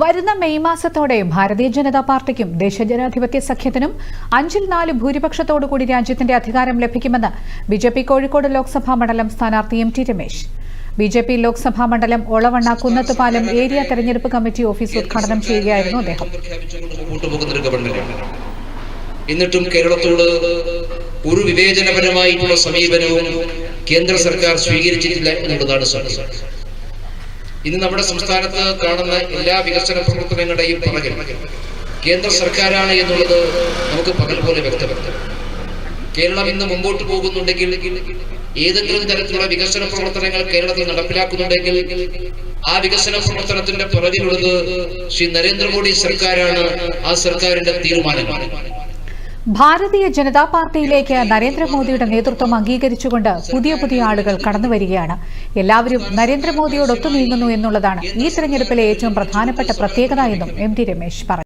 വരുന്ന മെയ് മാസത്തോടെ ഭാരതീയ ജനതാ പാർട്ടിക്കും ദേശജനാധിപത്യ സഖ്യത്തിനും അഞ്ചിൽ നാല് ഭൂരിപക്ഷത്തോടുകൂടി രാജ്യത്തിന്റെ അധികാരം ലഭിക്കുമെന്ന് B J P Kozhikode Lok Sabha മണ്ഡലം സ്ഥാനാർത്ഥി M T Ramesh. B J P Lok Sabha മണ്ഡലം ഒളവണ്ണ കുന്നത്തുപാലം ഏരിയ തെരഞ്ഞെടുപ്പ് കമ്മിറ്റി ഓഫീസ് ഉദ്ഘാടനം ചെയ്യുകയായിരുന്നു അദ്ദേഹം. എന്നിട്ടും കേരളത്തോട് ഒരു വിവേചനപരമായിട്ടുള്ള സമീപനവും കേന്ദ്ര സർക്കാർ സ്വീകരിച്ചിട്ടില്ല എന്നുള്ളതാണ് സത്യം. ഇന്ന് നമ്മുടെ സംസ്ഥാനത്ത് കാണുന്ന എല്ലാ വികസന പ്രവർത്തനങ്ങളുടെയും പുറകിൽ കേന്ദ്ര സർക്കാരാണ് എന്നുള്ളത് നമുക്ക് പകൽ പോലെ വ്യക്തമാണ്. കേരളം ഇന്ന് മുമ്പോട്ട് പോകുന്നുണ്ടെങ്കിൽ ഏതെങ്കിലും തരത്തിലുള്ള വികസന പ്രവർത്തനങ്ങൾ കേരളത്തിൽ നടപ്പിലാക്കുന്നുണ്ടെങ്കിൽ ആ വികസന പ്രവർത്തനത്തിന്റെ പുറകിലുള്ളത് ശ്രീ നരേന്ദ്രമോദി സർക്കാരാണ്. ആ സർക്കാരിന്റെ തീരുമാനമാണ്. ഭാരതീയ ജനതാ പാർട്ടിയിലേക്ക് നരേന്ദ്രമോദിയുടെ നേതൃത്വം അംഗീകരിച്ചുകൊണ്ട് പുതിയ പുതിയ ആളുകൾ കടന്നുവരികയാണ് എല്ലാവരും നരേന്ദ്രമോദിയോടൊത്തു നീങ്ങുന്നു എന്നുള്ളതാണ് ഈ തെരഞ്ഞെടുപ്പിലെ ഏറ്റവും പ്രധാനപ്പെട്ട പ്രത്യേകത എന്നും എം ടി രമേശ് പറഞ്ഞു.